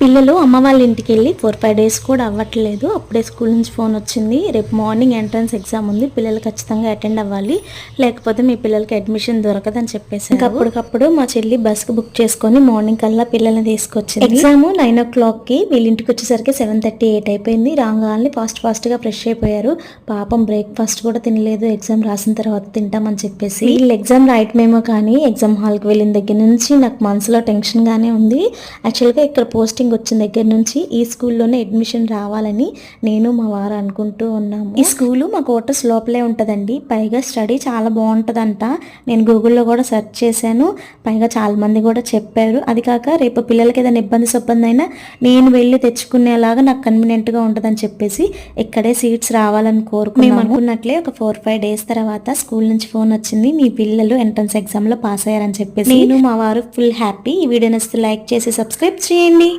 పిల్లలు అమ్మ వాళ్ళ ఇంటికి వెళ్ళి ఫోర్ ఫైవ్ డేస్ కూడా అవ్వట్లేదు. అప్పుడే స్కూల్ నుంచి ఫోన్ వచ్చింది. రేపు మార్నింగ్ ఎంట్రన్స్ ఎగ్జామ్ ఉంది. పిల్లలు ఖచ్చితంగా అటెండ్ అవ్వాలి. లేకపోతే మీ పిల్లలకి అడ్మిషన్ దొరకదని చెప్పేసి అప్పటికప్పుడు మా చెల్లి బస్కి బుక్ చేసుకొని మార్నింగ్ కల్లా పిల్లల్ని తీసుకొచ్చింది. ఎగ్జామ్ నైన్ ఓ క్లాక్కి వీళ్ళ ఇంటికి వచ్చేసరికి సెవెన్ థర్టీ ఎయిట్ అయిపోయింది. రాగానే ఫాస్ట్ ఫాస్ట్గా ఫ్రెష్ అయిపోయారు. పాపం బ్రేక్ఫాస్ట్ కూడా తినలేదు. ఎగ్జామ్ రాసిన తర్వాత తింటామని చెప్పేసి. వీళ్ళు ఎగ్జామ్ రాయటమేమో కానీ ఎగ్జామ్ హాల్కి వెళ్ళిన దగ్గర నుంచి నాకు మనసులో టెన్షన్ గానే ఉంది. యాక్చువల్గా ఇక్కడ పోస్టింగ్ వచ్చిన దగ్గర నుంచి ఈ స్కూల్లోనే అడ్మిషన్ రావాలని నేను మా వారు అనుకుంటూ ఉన్నాము. ఈ స్కూలు మా కోటర్స్ లోపలే ఉంటుందండి. పైగా స్టడీ చాలా బాగుంటుందంట. నేను గూగుల్లో కూడా సెర్చ్ చేశాను. పైగా చాలా మంది కూడా చెప్పారు. అది కాక రేపు పిల్లలకి ఏదైనా ఇబ్బంది సొబ్బంది అయినా నేను వెళ్ళి తెచ్చుకునేలాగా నాకు కన్వీనియంట్గా ఉంటుందని చెప్పేసి ఇక్కడే సీట్స్ రావాలని కోరుకున్నాము. మేము అనుకున్నట్లే ఒక ఫోర్ ఫైవ్ డేస్ తర్వాత స్కూల్ నుంచి ఫోన్ వచ్చింది. మీ పిల్లలు ఎంట్రన్స్ ఎగ్జామ్లో పాస్ అయ్యారని చెప్పేసి. నేను మా వారు ఫుల్ హ్యాపీ ఈ వీడియో నచ్చితే లైక్ చేసి సబ్స్క్రైబ్ చేయండి.